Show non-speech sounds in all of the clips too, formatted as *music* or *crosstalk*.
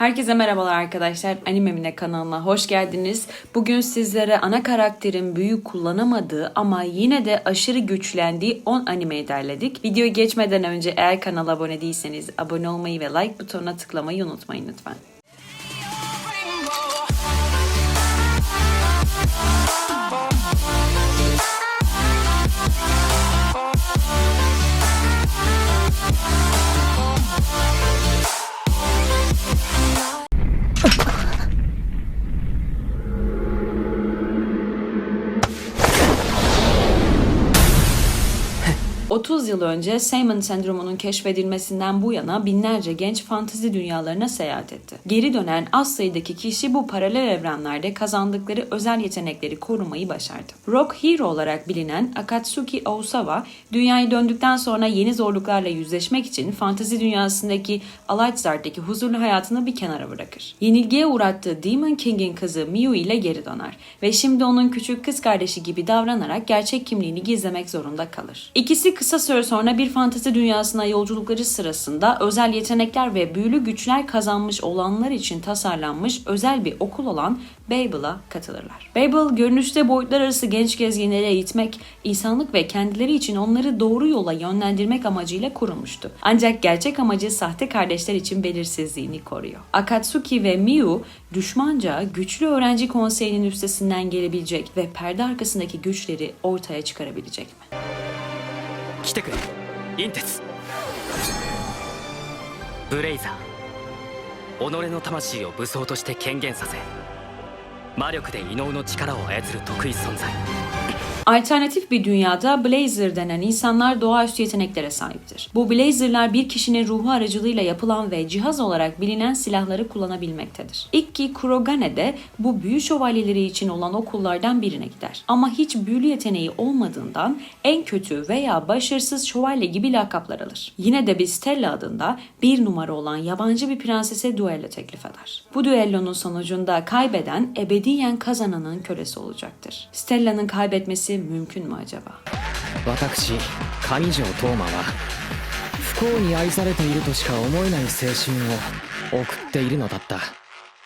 Herkese merhabalar arkadaşlar. Animemine kanalına hoş geldiniz. Bugün sizlere ana karakterin büyü kullanamadığı ama yine de aşırı güçlendiği 10 animeyi derledik. Videoyu geçmeden önce eğer kanala abone değilseniz abone olmayı ve like butonuna tıklamayı unutmayın lütfen. ...30 yıl önce Simon sendromunun keşfedilmesinden bu yana binlerce genç fantezi dünyalarına seyahat etti. Geri dönen az sayıdaki kişi bu paralel evrenlerde kazandıkları özel yetenekleri korumayı başardı. Rock Hero olarak bilinen Akatsuki Osawa, dünyayı döndükten sonra yeni zorluklarla yüzleşmek için fantezi dünyasındaki Alightsart'taki huzurlu hayatını bir kenara bırakır. Yenilgiye uğrattığı Demon King'in kızı Miu ile geri döner ve şimdi onun küçük kız kardeşi gibi davranarak gerçek kimliğini gizlemek zorunda kalır. İkisi kısa süre sonra bir fantezi dünyasına yolculukları sırasında özel yetenekler ve büyülü güçler kazanmış olanlar için tasarlanmış özel bir okul olan Babel'a katılırlar. Babel görünüşte boyutlar arası genç gezginleri eğitmek, insanlık ve kendileri için onları doğru yola yönlendirmek amacıyla kurulmuştu. Ancak gerçek amacı sahte kardeşler için belirsizliğini koruyor. Akatsuki ve Miu düşmanca güçlü öğrenci konseyinin üstesinden gelebilecek ve perde arkasındaki güçleri ortaya çıkarabilecek mi? 来てくれ。インテツ。ブレイザー。己の魂を武装として権限させ魔力で異能の力を操る得意存在。Alternatif bir dünyada Blazer denen insanlar doğaüstü yeteneklere sahiptir. Bu Blazer'lar bir kişinin ruhu aracılığıyla yapılan ve cihaz olarak bilinen silahları kullanabilmektedir. Ikki Kurogane de bu büyü şövalyeleri için olan okullardan birine gider. Ama hiç büyülü yeteneği olmadığından en kötü veya başarısız şövalye gibi lakaplar alır. Yine de bir Stella adında bir numara olan yabancı bir prensese düello teklif eder. Bu düellonun sonucunda kaybeden ebediyen kazananın kölesi olacaktır. Stella'nın kaybetmesi mümkün mü acaba? 私上条東馬は不幸に愛されているとしか思えない青春を送っているのだった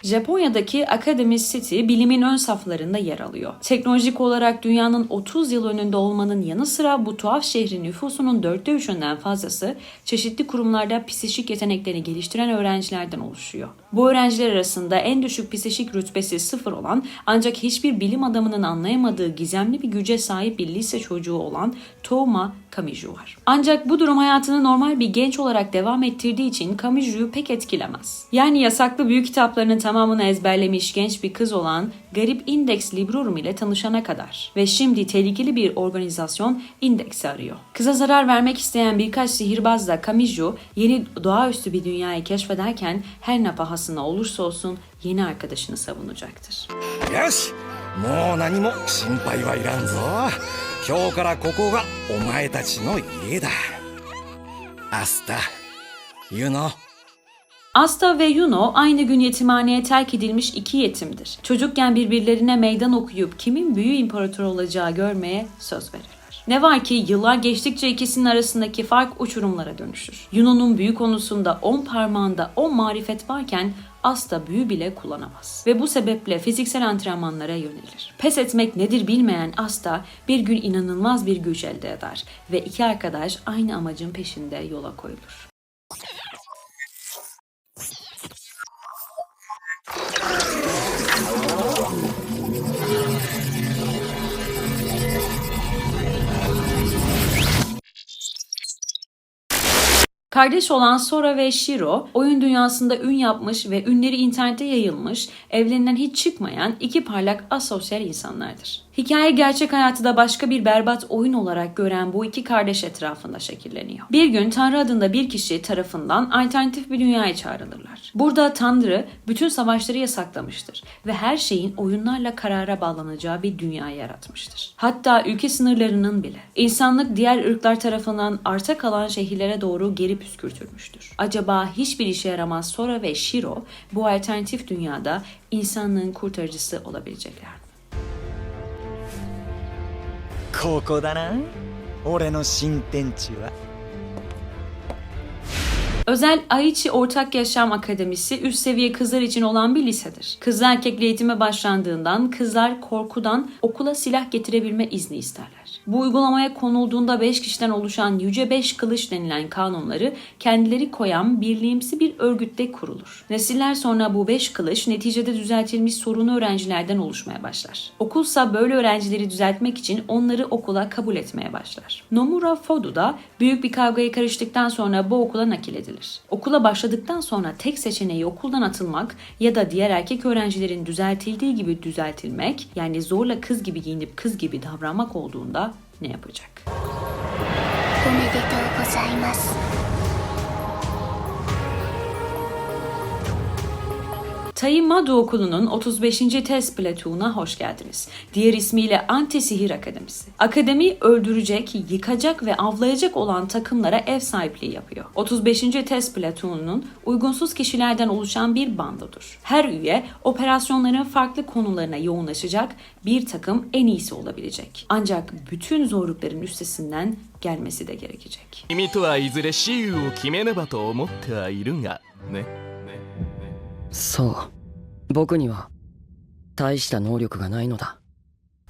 Japonya'daki Academy City bilimin ön saflarında yer alıyor. Teknolojik olarak dünyanın 30 yıl önünde olmanın yanı sıra bu tuhaf şehrin nüfusunun dörtte üçünden fazlası çeşitli kurumlarda psişik yeteneklerini geliştiren öğrencilerden oluşuyor. Bu öğrenciler arasında en düşük psişik rütbesi sıfır olan ancak hiçbir bilim adamının anlayamadığı gizemli bir güce sahip bir lise çocuğu olan Touma Kamiju var. Ancak bu durum hayatını normal bir genç olarak devam ettirdiği için Kamiju'yu pek etkilemez. Yani yasaklı büyük kitaplarının tamamını ezberlemiş genç bir kız olan garip Index Librorum ile tanışana kadar ve şimdi tehlikeli bir organizasyon Index'i arıyor. Kıza zarar vermek isteyen birkaç sihirbazla Kamiju yeni doğaüstü bir dünyayı keşfederken her ne pahasına olursa olsun yeni arkadaşını savunacaktır. よしもう何も心配はいらんぞ 今日からここがお前たちの家だアスタ You know Asta ve Yuno aynı gün yetimhaneye terk edilmiş iki yetimdir. Çocukken birbirlerine meydan okuyup kimin büyü imparatoru olacağı görmeye söz verirler. Ne var ki yıllar geçtikçe ikisinin arasındaki fark uçurumlara dönüşür. Yuno'nun büyü konusunda 10 parmağında 10 marifet varken Asta büyü bile kullanamaz. Ve bu sebeple fiziksel antrenmanlara yönelir. Pes etmek nedir bilmeyen Asta bir gün inanılmaz bir güç elde eder ve iki arkadaş aynı amacın peşinde yola koyulur. Kardeş olan Sora ve Shiro oyun dünyasında ün yapmış ve ünleri internete yayılmış, evlerinden hiç çıkmayan iki parlak asosyal insanlardır. Hikaye gerçek hayatı da başka bir berbat oyun olarak gören bu iki kardeş etrafında şekilleniyor. Bir gün Tanrı adında bir kişi tarafından alternatif bir dünyaya çağrılırlar. Burada Tanrı bütün savaşları yasaklamıştır ve her şeyin oyunlarla karara bağlanacağı bir dünya yaratmıştır. Hatta ülke sınırlarının bile. İnsanlık diğer ırklar tarafından arta kalan şehirlere doğru geri püskürtülmüştür. Acaba hiçbir işe yaramaz Sora ve Shiro bu alternatif dünyada insanlığın kurtarıcısı olabilecekler mi? ここだな俺の新天地は Özel Aichi Ortak Yaşam Akademisi üst seviye kızlar için olan bir lisedir. Kızlar erkekle eğitime başlandığından kızlar korkudan okula silah getirebilme izni isterler. Bu uygulamaya konulduğunda 5 kişiden oluşan Yüce 5 Kılıç denilen kanunları kendileri koyan birliğimsi bir örgütte kurulur. Nesiller sonra bu 5 kılıç neticede düzeltilmiş sorunlu öğrencilerden oluşmaya başlar. Okulsa böyle öğrencileri düzeltmek için onları okula kabul etmeye başlar. Nomura Fodu da büyük bir kavgaya karıştıktan sonra bu okula nakil edilir. Okula başladıktan sonra tek seçeneği okuldan atılmak ya da diğer erkek öğrencilerin düzeltildiği gibi düzeltilmek yani zorla kız gibi giyinip kız gibi davranmak olduğunda ne yapacak? おめでとうございます Taimado Okulu'nun 35. test platoon'a hoş geldiniz. Diğer ismiyle Anti Sihir Akademisi. Akademi öldürecek, yıkacak ve avlayacak olan takımlara ev sahipliği yapıyor. 35. test platoon'un uygunsuz kişilerden oluşan bir bandodur. Her üye operasyonların farklı konularına yoğunlaşacak bir takım en iyisi olabilecek. Ancak bütün zorlukların üstesinden gelmesi de gerekecek. 君とはいずれ雌雄を決めねばと思ってはいるがね そう僕には大した能力がないのだ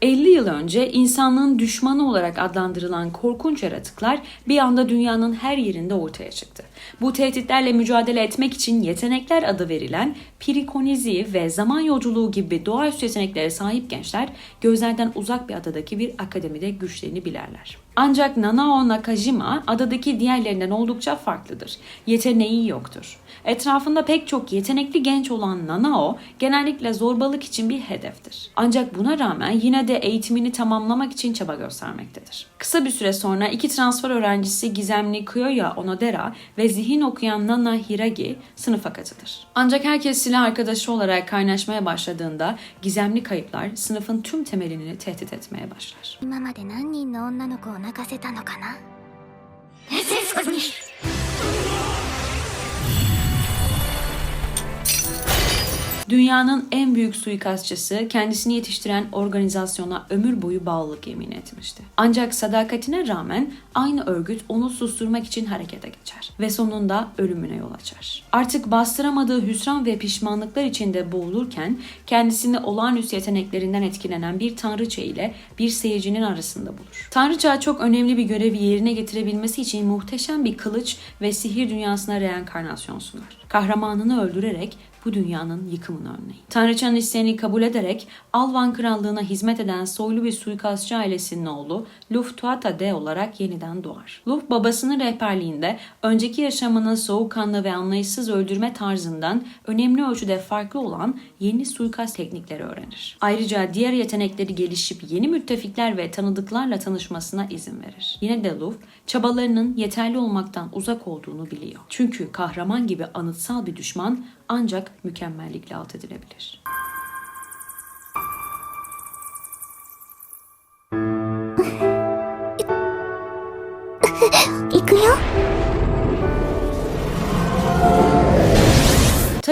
50 yıl önce insanlığın düşmanı olarak adlandırılan korkunç yaratıklar bir anda dünyanın her yerinde ortaya çıktı. Bu tehditlerle mücadele etmek için yetenekler adı verilen pirikonizi ve zaman yolculuğu gibi doğaüstü yeteneklere sahip gençler gözlerden uzak bir adadaki bir akademide güçlerini bilerler. Ancak Nanao Nakajima adadaki diğerlerinden oldukça farklıdır. Yeteneği yoktur. Etrafında pek çok yetenekli genç olan Nanao genellikle zorbalık için bir hedeftir. Ancak buna rağmen yine de eğitimini tamamlamak için çaba göstermektedir. Kısa bir süre sonra iki transfer öğrencisi gizemli Kyoya Onodera ve zihin okuyan Nana Hiragi sınıfa katılır. Ancak herkes silah arkadaşı olarak kaynaşmaya başladığında gizemli kayıplar sınıfın tüm temelini tehdit etmeye başlar. 泣かせたのかな？に *laughs* Dünyanın en büyük suikastçısı kendisini yetiştiren organizasyona ömür boyu bağlılık yemin etmişti. Ancak sadakatine rağmen aynı örgüt onu susturmak için harekete geçer ve sonunda ölümüne yol açar. Artık bastıramadığı hüsran ve pişmanlıklar içinde boğulurken kendisini olağanüstü yeteneklerinden etkilenen bir tanrıça ile bir seyircinin arasında bulur. Tanrıça çok önemli bir görevi yerine getirebilmesi için muhteşem bir kılıç ve sihir dünyasına reenkarnasyon sunar. Kahramanını öldürerek bu dünyanın yıkımını önleyin. Tanrıçanın isteğini kabul ederek Alvan Krallığı'na hizmet eden soylu bir suikastçı ailesinin oğlu Luf Tuata De olarak yeniden doğar. Luf babasının rehberliğinde önceki yaşamının soğukkanlı ve anlayışsız öldürme tarzından önemli ölçüde farklı olan yeni suikast teknikleri öğrenir. Ayrıca diğer yetenekleri gelişip yeni müttefikler ve tanıdıklarla tanışmasına izin verir. Yine de Luf çabalarının yeterli olmaktan uzak olduğunu biliyor. Çünkü kahraman gibi anıtsal bir düşman ancak mükemmellikle alt edilebilir. *laughs* 行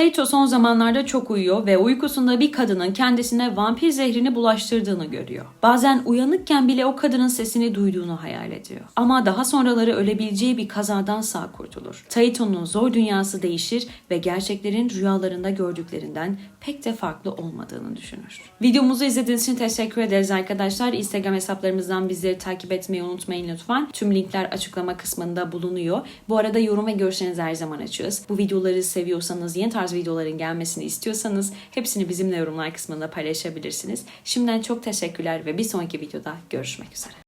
くよ Taito son zamanlarda çok uyuyor ve uykusunda bir kadının kendisine vampir zehrini bulaştırdığını görüyor. Bazen uyanıkken bile o kadının sesini duyduğunu hayal ediyor. Ama daha sonraları ölebileceği bir kazadan sağ kurtulur. Taito'nun zor dünyası değişir ve gerçeklerin rüyalarında gördüklerinden pek de farklı olmadığını düşünür. Videomuzu izlediğiniz için teşekkür ederiz arkadaşlar. Instagram hesaplarımızdan bizleri takip etmeyi unutmayın lütfen. Tüm linkler açıklama kısmında bulunuyor. Bu arada yorum ve görüşlerinizi her zaman açığız. Bu videoları seviyorsanız, yeni videoların gelmesini istiyorsanız hepsini bizimle yorumlar kısmında paylaşabilirsiniz. Şimdiden çok teşekkürler ve bir sonraki videoda görüşmek üzere.